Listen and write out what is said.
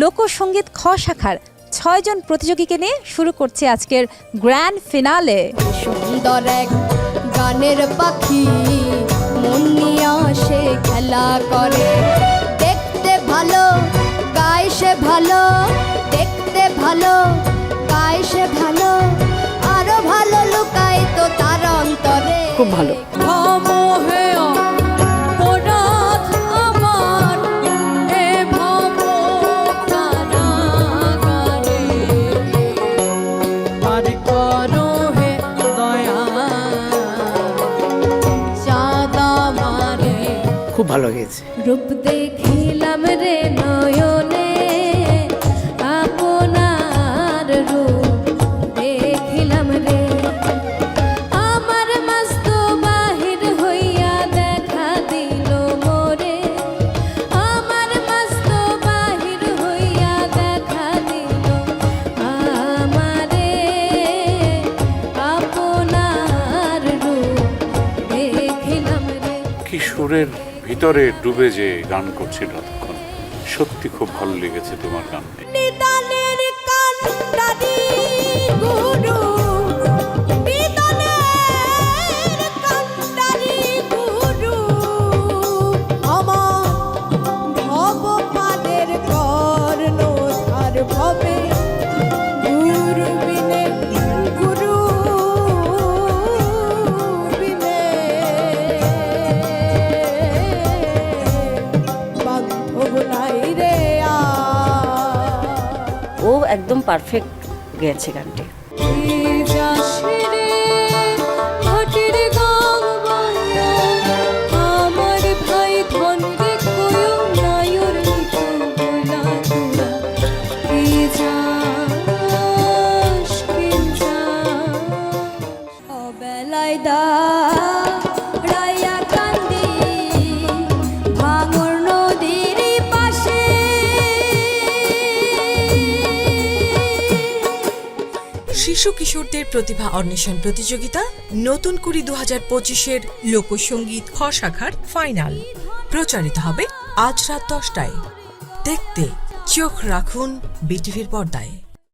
লোকসঙ্গীত খ শাখার ছয়জন প্রতিযোগীকে নিয়ে শুরু করছে আজকের গ্র্যান্ড ফিনালে। সুন্দর এক গানের পাখি, মন নিয়ে আসে খেলা করে। খুব ভালো গেয়েছে রূপ দেখিলাম রে নয়নে আপনার রূপ দেখিলাম রে। আমার মস্ত বাহির হইয়া দেখা দিল মোরে আমার মস্ত বাহির হইয়া দেখা দিল আমারে। আপনার রূপ দেখিলাম রে। কিশোরের ভিতরে ডুবে যে গান করছিল তখন সত্যি খুব ভালো লেগেছে তোমার গান। নিদানের কান্ডারি একদম পারফেক্ট গেছে গানটি। শিশু কিশোরদের প্রতিভা অন্বেষণ প্রতিযোগিতা, নতুন কুড়ি দু হাজার পঁচিশের লোকসঙ্গীত খ শাখার ফাইনাল। প্রচারিত হবে আজ রাত দশটায়। দেখতে চোখ রাখুন বিটিভির পর্দায়।